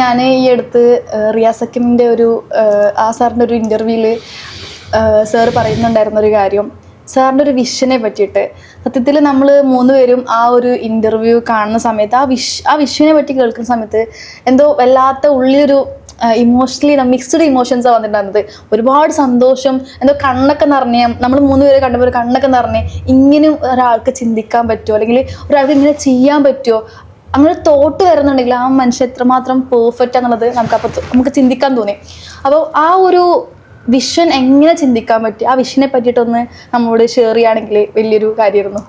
ഞാൻ ഈ അടുത്ത് റിയാസക്കിമിന്റെ ഒരു ആ സാറിന്റെ ഒരു ഇന്റർവ്യൂവിൽ സാർ പറയുന്നുണ്ടായിരുന്ന ഒരു കാര്യം. സാറിന്റെ ഒരു വിഷനെ പറ്റിയിട്ട്. സത്യത്തിൽ നമ്മൾ മൂന്ന് പേരും ആ ഒരു ഇന്റർവ്യൂ കാണുന്ന സമയത്ത് ആ വിഷ് ആ വിഷുവിനെ പറ്റി കേൾക്കുന്ന സമയത്ത് എന്തോ വല്ലാത്ത ഉള്ളിലൊരു ഇമോഷണലി മിക്സ്ഡ് ഇമോഷൻസാണ് വന്നിട്ടുണ്ടായിരുന്നത്. ഒരുപാട് സന്തോഷം എന്തോ കണ്ണൊക്കെ നിറഞ്ഞ നമ്മൾ മൂന്ന് പേരെ കണ്ടപ്പോൾ കണ്ണൊക്കെ നിറഞ്ഞ് ഇങ്ങനെ ഒരാൾക്ക് ചിന്തിക്കാൻ പറ്റുമോ അല്ലെങ്കിൽ ഒരാൾക്ക് ഇങ്ങനെ ചെയ്യാൻ പറ്റുമോ അങ്ങനെ തോട്ട് വരുന്നുണ്ടെങ്കിൽ ആ മനുഷ്യൻ എത്രമാത്രം പെർഫെക്റ്റ് എന്നുള്ളത് നമുക്ക് അപ്പോൾ നമുക്ക് ചിന്തിക്കാൻ തോന്നി. അപ്പോൾ ആ ഒരു വിഷൻ എങ്ങനെ ചിന്തിക്കാൻ പറ്റി? ആ വിഷനെ പറ്റിയിട്ടൊന്ന് നമ്മളോട് ഷെയർ ചെയ്യുകയാണെങ്കിൽ വലിയൊരു കാര്യമായിരുന്നു.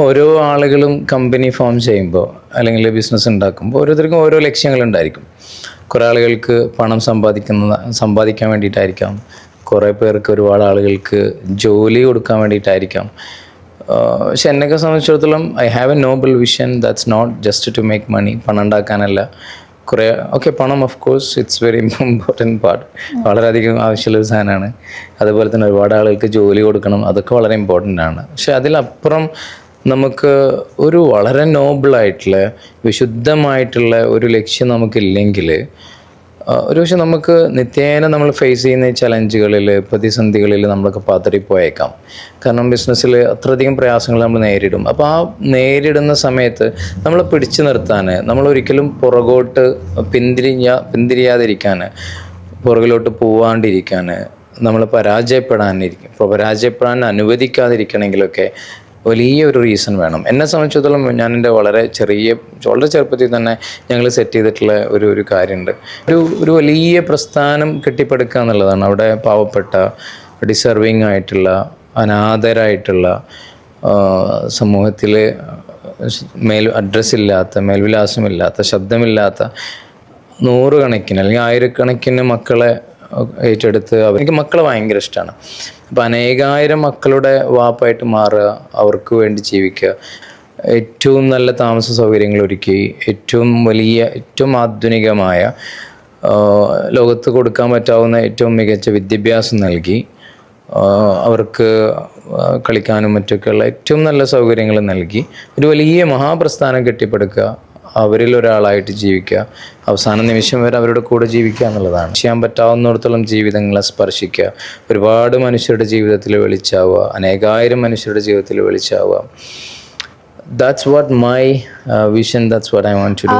ഓരോ ആളുകളും കമ്പനി ഫോം ചെയ്യുമ്പോൾ അല്ലെങ്കിൽ ബിസിനസ് ഉണ്ടാക്കുമ്പോൾ ഓരോരുത്തർക്കും ഓരോ ലക്ഷ്യങ്ങളുണ്ടായിരിക്കും. കുറേ ആളുകൾക്ക് പണം സമ്പാദിക്കുന്ന സമ്പാദിക്കാൻ വേണ്ടിയിട്ടായിരിക്കാം. കുറേ പേർക്ക് ഒരുപാട് ആളുകൾക്ക് ജോലി കൊടുക്കാൻ വേണ്ടിയിട്ടായിരിക്കാം. പക്ഷെ എന്നെയൊക്കെ സംബന്ധിച്ചിടത്തോളം I have a noble vision that's not just to make money പണം ഉണ്ടാക്കാനല്ല. കുറേ ഓക്കെ പണം of course it's very important part വളരെയധികം ആവശ്യമുള്ള സാധനമാണ്. അതുപോലെ തന്നെ ഒരുപാട് ആളുകൾക്ക് ജോലി കൊടുക്കണം അതൊക്കെ വളരെ ഇമ്പോർട്ടന്റ് ആണ്. പക്ഷെ അതിലപ്പുറം നമുക്ക് ഒരു വളരെ നോബിളായിട്ടുള്ള വിശുദ്ധമായിട്ടുള്ള ഒരു ലക്ഷ്യം നമുക്കില്ലെങ്കിൽ ഒരു പക്ഷെ നമുക്ക് നിത്യേന നമ്മൾ ഫേസ് ചെയ്യുന്ന ചലഞ്ചുകളിൽ പ്രതിസന്ധികളിൽ നമ്മളൊക്കെ പതറിപ്പോയേക്കാം കാരണം ബിസിനസ്സിൽ അത്രയധികം പ്രയാസങ്ങൾ നമ്മൾ നേരിടും. അപ്പോൾ ആ നേരിടുന്ന സമയത്ത് നമ്മൾ പിടിച്ചു നിർത്താൻ നമ്മൾ ഒരിക്കലും പുറകോട്ട് പിന്തിരിഞ്ഞ പിന്തിരിയാതിരിക്കാൻ പുറകിലോട്ട് പോവാണ്ടിരിക്കാൻ നമ്മൾ പരാജയപ്പെടാനിരിക്കും. പരാജയപ്പെടാൻ അനുവദിക്കാതിരിക്കണമെങ്കിലൊക്കെ വലിയ ഒരു റീസൺ വേണം. എന്നെ സംബന്ധിച്ചിടത്തോളം ഞാൻ എന്റെ വളരെ ചെറിയ വളരെ ചെറുപ്പത്തിൽ തന്നെ ഞങ്ങൾ സെറ്റ് ചെയ്തിട്ടുള്ള ഒരു ഒരു കാര്യമുണ്ട്. ഒരു ഒരു വലിയ പ്രസ്ഥാനം കെട്ടിപ്പടുക്കുക എന്നുള്ളതാണ്. അവിടെ പാവപ്പെട്ട ഡിസർവിങ് ആയിട്ടുള്ള അനാഥരായിട്ടുള്ള സമൂഹത്തിൽ മേൽ അഡ്രസ്സില്ലാത്ത മേൽവിലാസമില്ലാത്ത ശബ്ദമില്ലാത്ത നൂറുകണക്കിന് അല്ലെങ്കിൽ ആയിരക്കണക്കിന് മക്കളെ ഏറ്റെടുത്ത് എനിക്ക് മക്കളെ ഭയങ്കര ഇഷ്ടമാണ് അപ്പോൾ അനേകായിരം മക്കളുടെ വാപ്പായിട്ട് മാറുക അവർക്ക് വേണ്ടി ജീവിക്കുക. ഏറ്റവും നല്ല താമസ സൗകര്യങ്ങൾ ഒരുക്കി ഏറ്റവും വലിയ ഏറ്റവും ആധുനികമായ ലോകത്ത് കൊടുക്കാൻ പറ്റാവുന്ന ഏറ്റവും മികച്ച വിദ്യാഭ്യാസം നൽകി അവർക്ക് കളിക്കാനും മറ്റൊക്കെയുള്ള ഏറ്റവും നല്ല സൗകര്യങ്ങൾ നൽകി ഒരു വലിയ മഹാപ്രസ്ഥാനം കെട്ടിപ്പടുക്കുക. അവരിൽ ഒരാളായിട്ട് ജീവിക്കുക. അവസാന നിമിഷം വരെ അവരുടെ കൂടെ ജീവിക്കുക എന്നുള്ളതാണ്. ചെയ്യാൻ പറ്റാവുന്നിടത്തോളം ജീവിതങ്ങളെ സ്പർശിക്കുക. ഒരുപാട് മനുഷ്യരുടെ ജീവിതത്തിൽ വെളിച്ചാവുക. അനേകായിരം മനുഷ്യരുടെ ജീവിതത്തിൽ വെളിച്ചാവുക. That's what my vision that's what I want to do